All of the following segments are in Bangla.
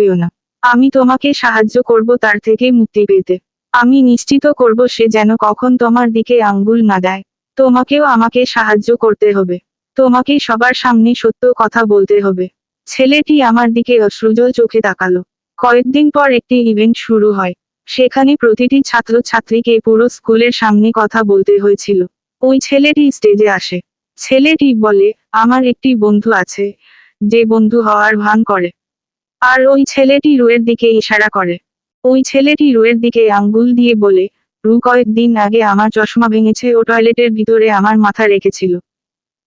পেও না। আমি তোমাকে সাহায্য করব তার থেকে মুক্তি পেতে। আমি নিশ্চিত করব সে যেন কখন তোমার দিকে আঙ্গুল না দেয়। তোমাকেও আমাকে সাহায্য করতে হবে। তোমাকে সবার সামনে সত্য কথা বলতে হবে। ছেলেটি আমার দিকে অশ্রুজল চোখে তাকালো। কয়েকদিন পর একটি ইভেন্ট শুরু হয়। সেখানে প্রতিটি ছাত্র ছাত্রীকে পুরো স্কুলের সামনে কথা বলতে হয়েছিল। ওই ছেলেটি স্টেজে আসে। ছেলেটি বলে, আমার একটি বন্ধু আছে, যে বন্ধু হওয়ার ভান করে। আর ওই ছেলেটি রুয়ের দিকে ইশারা করে। ওই ছেলেটি রুয়ের দিকে আঙ্গুল দিয়ে বলে, রু, কয়েকদিন আগে আমার চশমা ভেঙেছে ও টয়লেটের ভিতরে আমার মাথা রেখেছিল।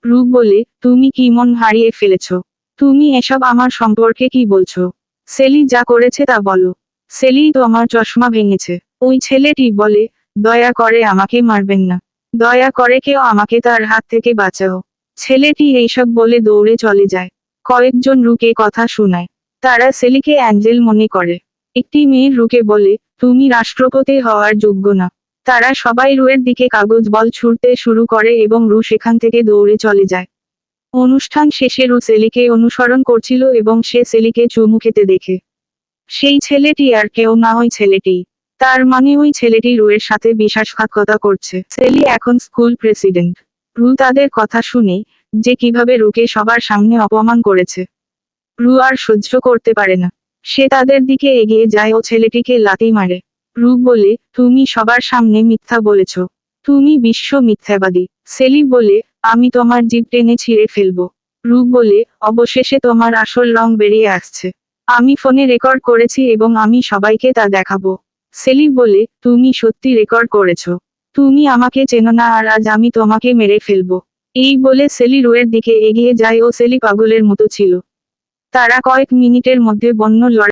রু বলে, তুমি কি মন হারিয়ে ফেলেছ? তুমি এসব আমার সম্পর্কে কি বলছো? সেলি যা করেছে তা বলো। সেলি তো আমার চশমা ভেঙেছে। ওই ছেলেটি বলে, দয়া করে আমাকে মারবেন না। দয়া করে কেউ আমাকে তার হাত থেকে বাঁচাও। ছেলেটি এইসব বলে দৌড়ে চলে যায়। কয়েকজন রুকে কথা শোনায়। তারা সেলিকে অ্যাঞ্জেল মনে করে। একটি মেয়ের রুকে বলে, তুমি রাষ্ট্রপতি হওয়ার যোগ্য না। তারা সবাই রুয়ের দিকে কাগজ বল ছুড়তে শুরু করে এবং রু সেখান থেকে দৌড়ে চলে যায়। অনুষ্ঠান শেষে রু সেলিকে অনুসরণ করছিল এবং সে সেলিকে চুমু খেতে দেখে। সেই ছেলেটি আর কেউ না ওই ছেলেটি। তার মানে ওই ছেলেটি রুয়ের সাথে বিশ্বাসঘাতকতা করছে। সেলি এখন স্কুল প্রেসিডেন্ট। রু তাদের কথা শুনে, যে কীভাবে রুকে সবার সামনে অপমান করেছে। রু আর সহ্য করতে পারে না। সে তাদের দিকে এগিয়ে যায় ও ছেলেটিকে লাতি মারে। রু বলে, তুমি সবার সামনে মিথ্যা বলেছ। তুমি বিশ্ব মিথ্যাবাদী। সেলি বলে, আমি তোমার জীব টেনে ছিঁড়ে ফেলব। রু বলে, অবশেষে তোমার আসল রং বেরিয়ে আসছে। আমি ফোনে রেকর্ড করেছি এবং আমি সবাইকে তা দেখাবো। সেলি বলে, তুমি সত্যি রেকর্ড করেছ। তুমি আমাকে চেনো না আর আজ আমি তোমাকে মেরে ফেলব। এই বলে সেলি রুয়ের দিকে এগিয়ে যায় ও সেলি পাগলের মতো ছিল। তারা কয়েক মিনিটের মধ্যে বন্য লড়াই